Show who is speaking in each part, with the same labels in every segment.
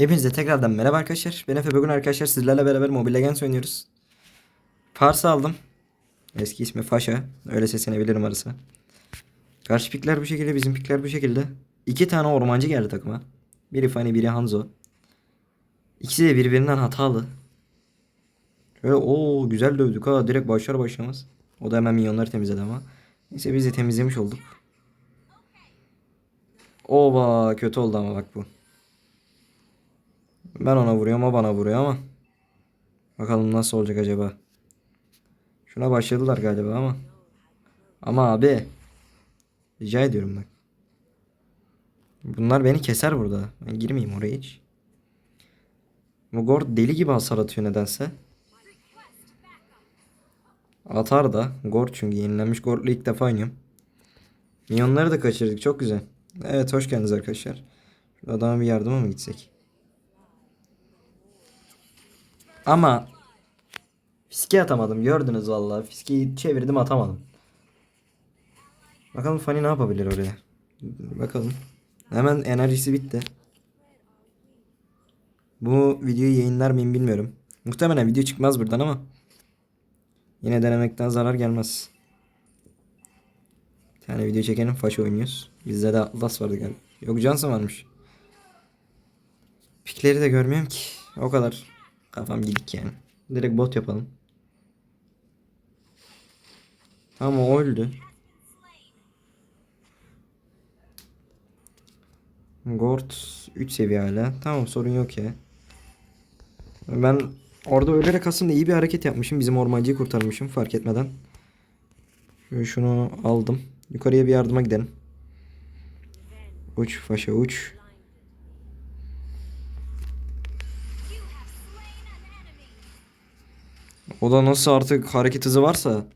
Speaker 1: Hepinize tekrardan merhaba arkadaşlar. Ben Efe bugün arkadaşlar sizlerle beraber Mobile Legends oynuyoruz. Farsa aldım. Eski ismi Faşa. Öyle seslenebilirim arası. Karşı pikler bu şekilde, bizim pikler bu şekilde. İki tane ormancı geldi takıma. Biri Fanny, biri Hanzo. İkisi de birbirinden hatalı. Şöyle o güzel dövdük ha direkt başlar başlamaz. O da hemen minyonları temizledi ama. Neyse biz de temizlemiş olduk. Oba kötü oldu ama bak bu. Ben ona vuruyorum o bana vuruyor ama. Bakalım nasıl olacak acaba. Şuna başladılar galiba ama. Ama abi. Rica ediyorum bak. Bunlar beni keser burada. Ben girmeyeyim oraya hiç. Bu Gord deli gibi hasar atıyor nedense. Atar da. Gord çünkü yenilenmiş Gord'la ilk defa oynuyorum. Minyonları da kaçırdık. Çok güzel. Evet hoş geldiniz arkadaşlar. Şu adama bir yardıma mı gitsek? Ama fiske atamadım. Gördünüz vallahi. Fiskeyi çevirdim atamadım. Bakalım Fanny ne yapabilir oraya. Bakalım. Hemen enerjisi bitti. Bu videoyu yayınlar mıyım bilmiyorum. Muhtemelen video çıkmaz buradan ama. Yine denemekten zarar gelmez. Bir tane video çekelim. Faş oynuyoruz. Bizde de Atlas vardı galiba. Yok Johnson varmış. Pikleri de görmüyorum ki. O kadar. Kafam gidik yani. Direkt bot yapalım. Tamam o öldü. Gord 3 seviye hala. Tamam sorun yok ya. Ben orada ölerek aslında iyi bir hareket yapmışım. Bizim ormancıyı kurtarmışım fark etmeden. Şöyle şunu aldım. Yukarıya bir yardıma gidelim. Uç faşa uç. O da nasıl artık hareket hızı varsa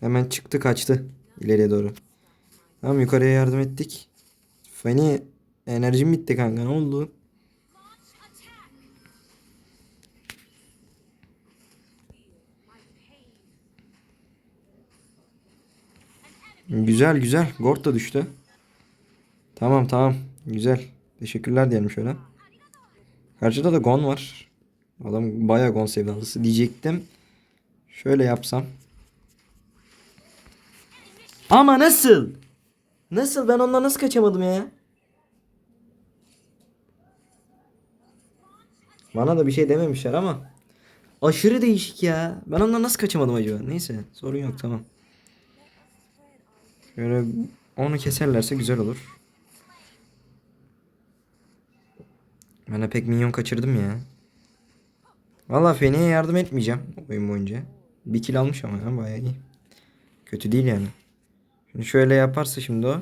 Speaker 1: hemen çıktı kaçtı ileriye doğru. Tamam yukarıya yardım ettik. Fanny enerjim bitti kanka ne oldu? Güzel güzel. Gord da düştü. Tamam tamam. Güzel. Teşekkürler diyelim şöyle. Karşıda da Gon var. Adam bayağı Gon sevdalısı diyecektim. Şöyle yapsam. Ama nasıl? Nasıl? Ben ondan nasıl kaçamadım ya? Bana da bir şey dememişler ama. Aşırı değişik ya. Ben ondan nasıl kaçamadım acaba? Neyse sorun yok tamam. Şöyle onu keserlerse güzel olur. Ben de pek minyon kaçırdım ya. Valla Feni'ye yardım etmeyeceğim oyun boyunca. Bir kill almış ama ya bayağı iyi. Kötü değil yani. Şimdi şöyle yaparsa şimdi o.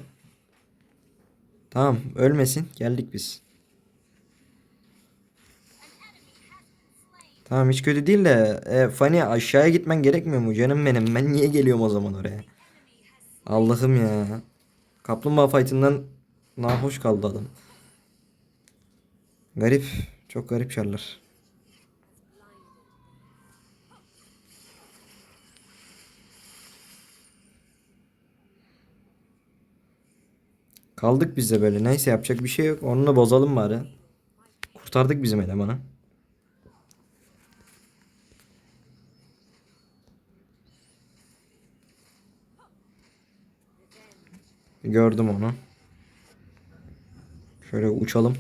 Speaker 1: Tamam ölmesin. Geldik biz. Tamam hiç kötü değil de e, Fanny aşağıya gitmen gerekmiyor mu canım benim? Ben niye geliyorum o zaman oraya? Allah'ım ya. Kaplumbağa fight'ından nahoş kaldı adam. Garip. Çok garip şarlar. Kaldık biz de böyle. Neyse yapacak bir şey yok. Onunla bozalım bari. Kurtardık bizim elemanı. Gördüm onu. Şöyle uçalım.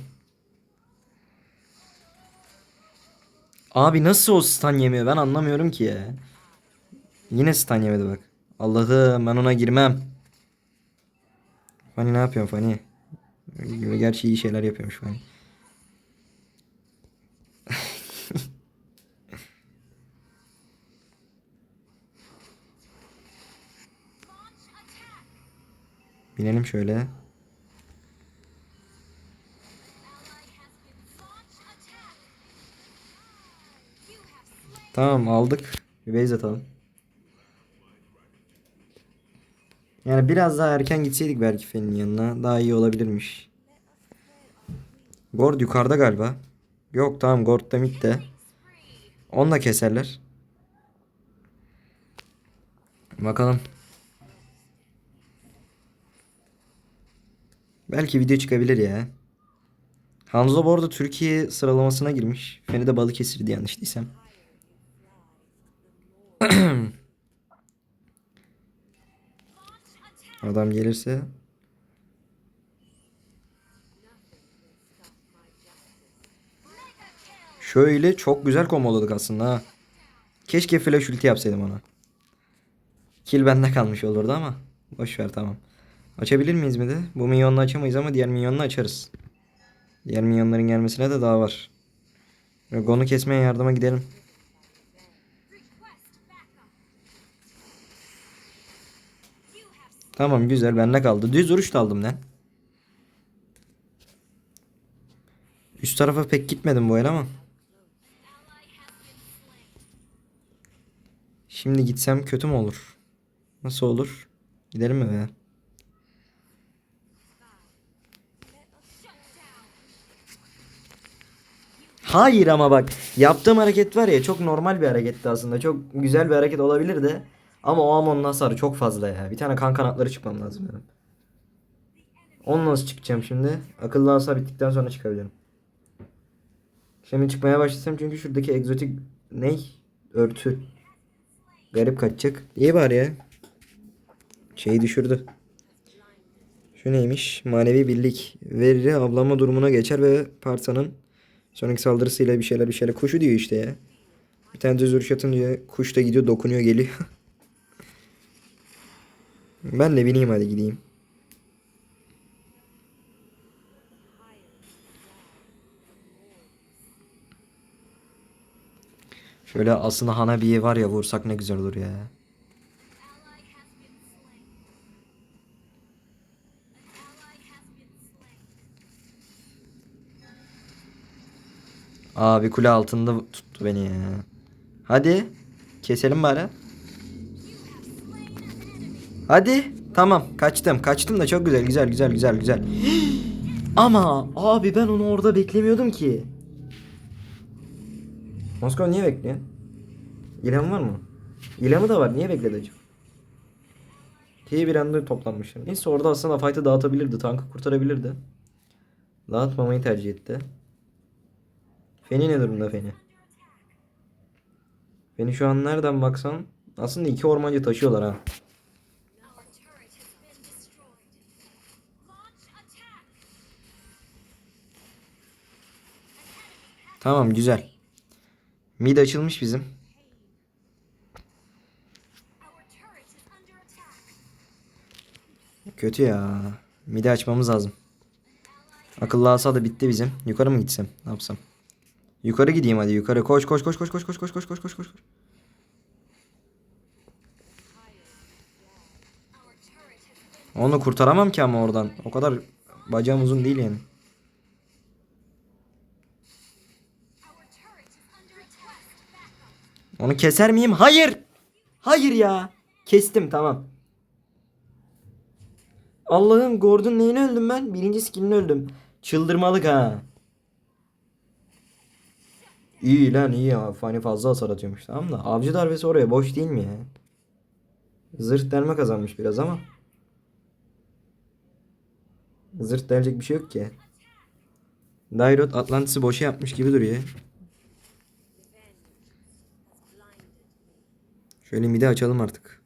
Speaker 1: Abi nasıl o stun yemiyor ben anlamıyorum ki ya. Yine stun yemedi bak. Allah'ım ben ona girmem. Fanny ne yapıyorsun Fanny? Gerçi iyi şeyler yapıyormuş Fanny. Binelim şöyle. Tamam aldık. Bir base atalım. Yani biraz daha erken gitseydik belki Fen'in yanına daha iyi olabilirmiş. Gord yukarıda galiba. Yok tamam Gord da midde. Onu da keserler. Bakalım. Belki video çıkabilir ya. Hanzo bu arada Türkiye sıralamasına girmiş. Feni de Balıkesir'di yanlış değilsem. Adam gelirse Şöyle çok güzel komboladık aslında ha. Keşke flash ulti yapsaydım ona. Kill bende kalmış olurdu ama. Boş ver tamam. Açabilir miyiz mi de? Bu minyonla açamayız ama diğer minyonla açarız. Diğer minyonların gelmesine de daha var. Gon'u kesmeye yardıma gidelim. Tamam güzel bende kaldı. Düz vuruş da aldım lan. Üst tarafa pek gitmedim bu el ama. Şimdi gitsem kötü mü olur? Nasıl olur? Gidelim mi be? Hayır ama bak yaptığım hareket var ya çok normal bir hareketti aslında. Çok güzel bir hareket olabilir de. Ama o Amon'un hasarı çok fazla ya. Bir tane kan kanatları çıkmam lazım benim. Onunla nasıl çıkacağım şimdi? Akıllı hasar bittikten sonra çıkabilirim. Şimdi çıkmaya başlasam çünkü şuradaki egzotik ney? Örtü. Garip kaçacak. İyi bari ya. Şeyi düşürdü. Şu neymiş? Manevi birlik. Veri avlanma durumuna geçer ve parsanın sonraki saldırısıyla bir şeyler bir şeyler. Kuşu diyor işte ya. Bir tane düz vuruş atınca kuş da gidiyor dokunuyor geliyor. ben de bineyim hadi gideyim. Şöyle aslında Hanabi'yi var ya vursak ne güzel olur ya. Abi kule altında tuttu beni ya. Hadi. Keselim bari. Hadi. Tamam kaçtım. Kaçtım da çok güzel güzel güzel güzel güzel. Ama abi ben onu orada beklemiyordum ki. Moskova niye bekliyor? İlham var mı? İlhamı da var. Niye bekledi acaba? T bir anda toplanmışlar. Neyse orada aslında fight'ı dağıtabilirdi. Tankı kurtarabilirdi. Dağıtmamayı tercih etti. Feni ne durumda Feni? Feni şu an nereden baksan aslında iki ormancı taşıyorlar ha. Tamam güzel. Mid açılmış bizim. Kötü ya. Mid'i açmamız lazım. Akıllı alsa da bitti bizim. Yukarı mı gitsem? Ne yapsam? Yukarı gideyim hadi yukarı. Koş koş koş koş koş koş koş koş koş koş koş.
Speaker 2: Been
Speaker 1: Onu kurtaramam ki ama oradan. O kadar bacağım uzun değil yani. Onu keser miyim? Hayır. Hayır ya. Kestim tamam. Allah'ım Gordon neyine öldüm ben? Birinci skillini öldüm. Çıldırmalık ha. İyi lan iyi ya. Fani fazla hasar atıyormuş tamam da. Avcı darbesi oraya boş değil mi ya? Zırh delme kazanmış biraz ama. Zırh delecek bir şey yok ki. Dairot Atlantis'i boşa yapmış gibi duruyor. Şöyle midi açalım artık.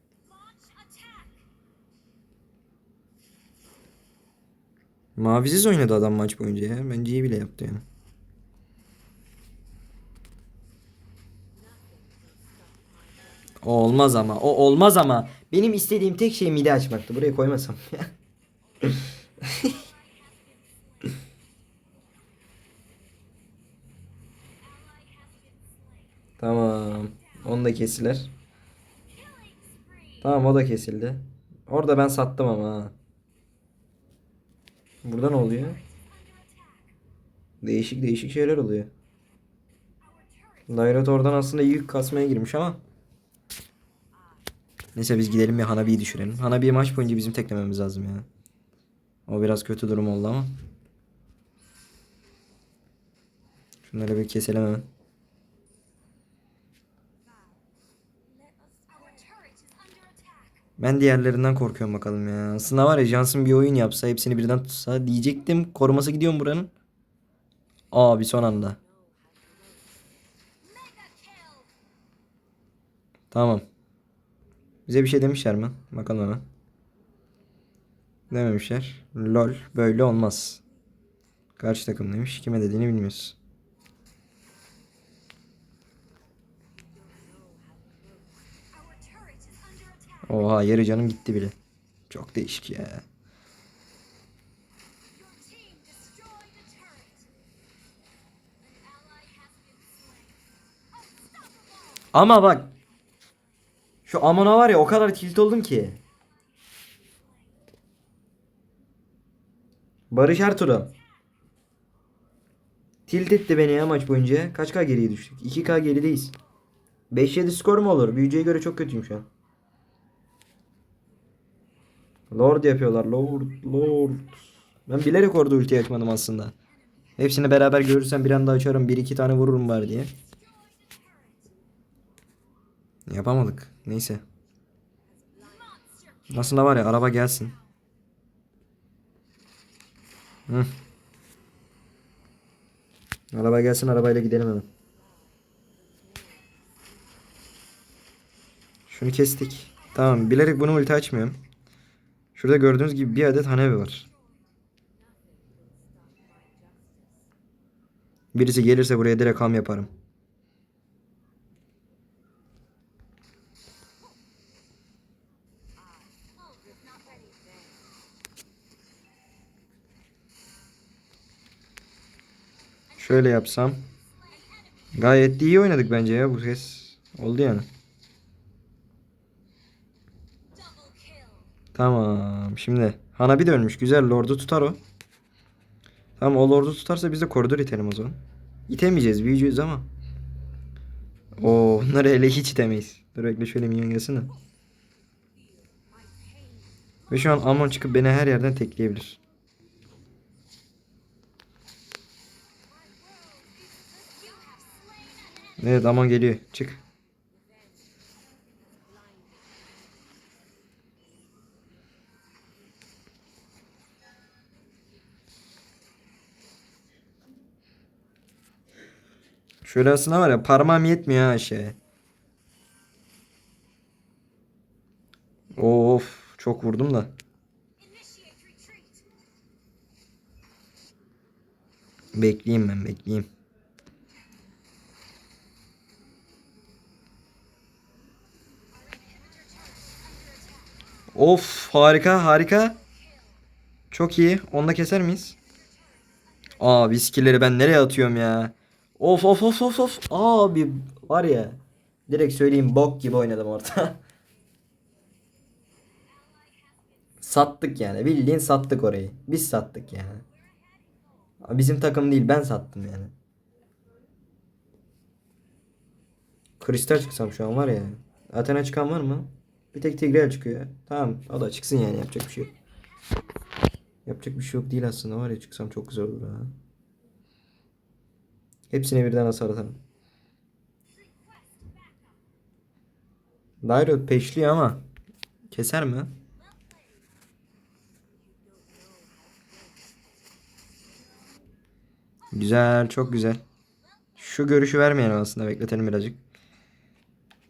Speaker 1: Mavisiz oynadı adam maç boyunca ya. Bence iyi bile yaptı yani. O olmaz ama. O olmaz ama. Benim istediğim tek şey midi açmaktı. Buraya koymasam tamam. Onu da kestiler. Tamam o da kesildi. Orada ben sattım ama. Burada ne oluyor? Değişik değişik şeyler oluyor. Dairat oradan aslında yük kasmaya girmiş ama. Neyse biz gidelim bir Hanabi'yi düşürelim. Hanabi'yi maç boyunca bizim teklememiz lazım ya. O biraz kötü durum oldu ama. Şunları bir keselim hemen. Ben diğerlerinden korkuyorum bakalım ya. Aslında var ya Johnson bir oyun yapsa hepsini birden tutsa diyecektim. Koruması gidiyor mu buranın? Abi son anda. Tamam. Bize bir şey demişler mi? Bakalım hemen. Dememişler. Lol böyle olmaz. Karşı takım demiş. Kime dediğini bilmiyoruz. Oha yarı canım gitti bile. Çok değişik ya. Ama bak. Şu Amon'a var ya o kadar tilt oldum ki. Barış Ertuğrul. Tilt etti beni ya maç boyunca. Kaç K geriye düştük? 2K gerideyiz. 5-7 skor mu olur? Büyücüye göre çok kötüyüm şu an. Lord yapıyorlar. Lord. Lord. Ben bilerek orada ulti açmadım aslında. Hepsini beraber görürsem bir anda açarım. Bir iki tane vururum var diye. Yapamadık. Neyse. Aslında var ya araba gelsin. Hı. Araba gelsin arabayla gidelim hemen. Şunu kestik. Tamam bilerek bunu ulti açmıyorum. Şurada gördüğünüz gibi bir adet hanevi var. Birisi gelirse buraya direkt ham yaparım. Şöyle yapsam. Gayet iyi oynadık bence ya bu kez. Oldu yani.
Speaker 2: Double kill.
Speaker 1: Tamam. Şimdi Hanabi de ölmüş. Güzel. Lord'u tutar o. Tamam o Lord'u tutarsa biz de koridor itelim o zaman. İtemeyeceğiz. Büyücüyüz ama. Oo, onları ele hiç itemeyiz. Dur bekle şöyle minyon gelsin de. Ve şu an Amon çıkıp beni her yerden tekleyebilir. Evet Amon geliyor. Çık. Şöyle aslında var ya parmağım yetmiyor ha şeye. Of çok vurdum da. Bekleyeyim ben bekleyeyim. Of harika harika. Çok iyi. Onu da keser miyiz? Aa viskileri ben nereye atıyorum ya? Of of of of of. Abi var ya. Direkt söyleyeyim bok gibi oynadım orada. sattık yani. Bildiğin sattık orayı. Biz sattık yani. Bizim takım değil ben sattım yani. Kristal çıksam şu an var ya. Athena çıkan var mı? Bir tek Tigreal çıkıyor. Tamam o da çıksın yani yapacak bir şey yok. Yapacak bir şey yok değil aslında var ya çıksam çok güzel olur ha. Hepsine birden hasar atarım. Dairot peşliyor ama keser mi? Güzel, çok güzel. Şu görüşü vermeyelim aslında. Bekletelim birazcık.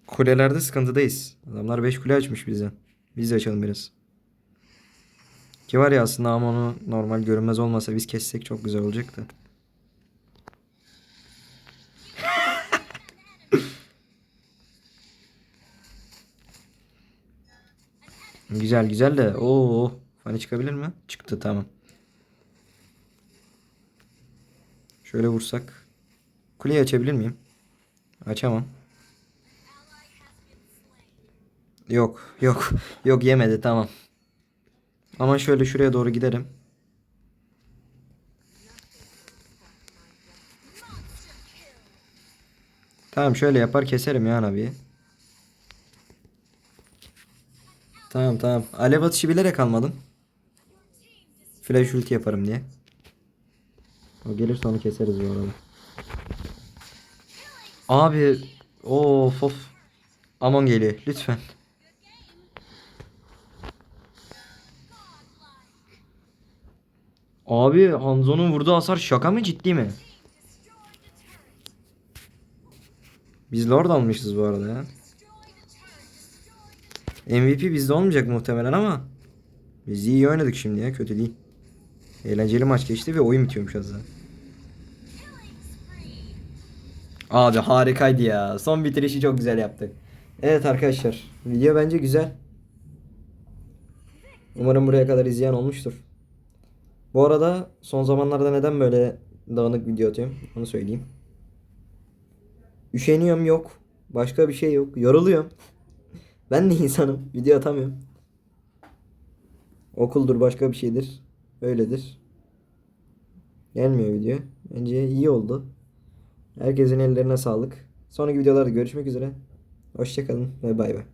Speaker 1: Kulelerde sıkıntıdayız. Adamlar 5 kule açmış bizden. Biz de açalım biraz. Ki var ya aslında ama onu normal görünmez olmasa biz kessek çok güzel olacaktı. Güzel güzel de. Oo, fani çıkabilir mi? Çıktı tamam. Şöyle vursak. Kuleyi açabilir miyim? Açamam. Yok, yok. Yok yemedi tamam. Ama şöyle şuraya doğru giderim. Tamam şöyle yapar keserim ya abi. Tamam tamam. Alev atışı bilerek almadın. Flash ulti yaparım diye. O gelirse onu keseriz bu arada. Abi of of. Amon geliyor lütfen. Abi Hanzo'nun vurduğu hasar şaka mı ciddi mi? Biz lord almışız bu arada ya. MVP bizde olmayacak muhtemelen ama biz iyi oynadık şimdi ya kötü değil. Eğlenceli maç geçti ve oyun bitiyormuş az daha. Abi harikaydı ya. Son bitirişi çok güzel yaptık. Evet arkadaşlar. Video bence güzel. Umarım buraya kadar izleyen olmuştur. Bu arada son zamanlarda neden böyle dağınık video atıyorum onu söyleyeyim. Üşeniyorum yok. Başka bir şey yok. Yoruluyorum. Ben de insanım. Video atamıyorum. Okuldur başka bir şeydir. Öyledir. Gelmiyor video. Bence iyi oldu. Herkesin ellerine sağlık. Sonraki videolarda görüşmek üzere. Hoşçakalın ve bay bay.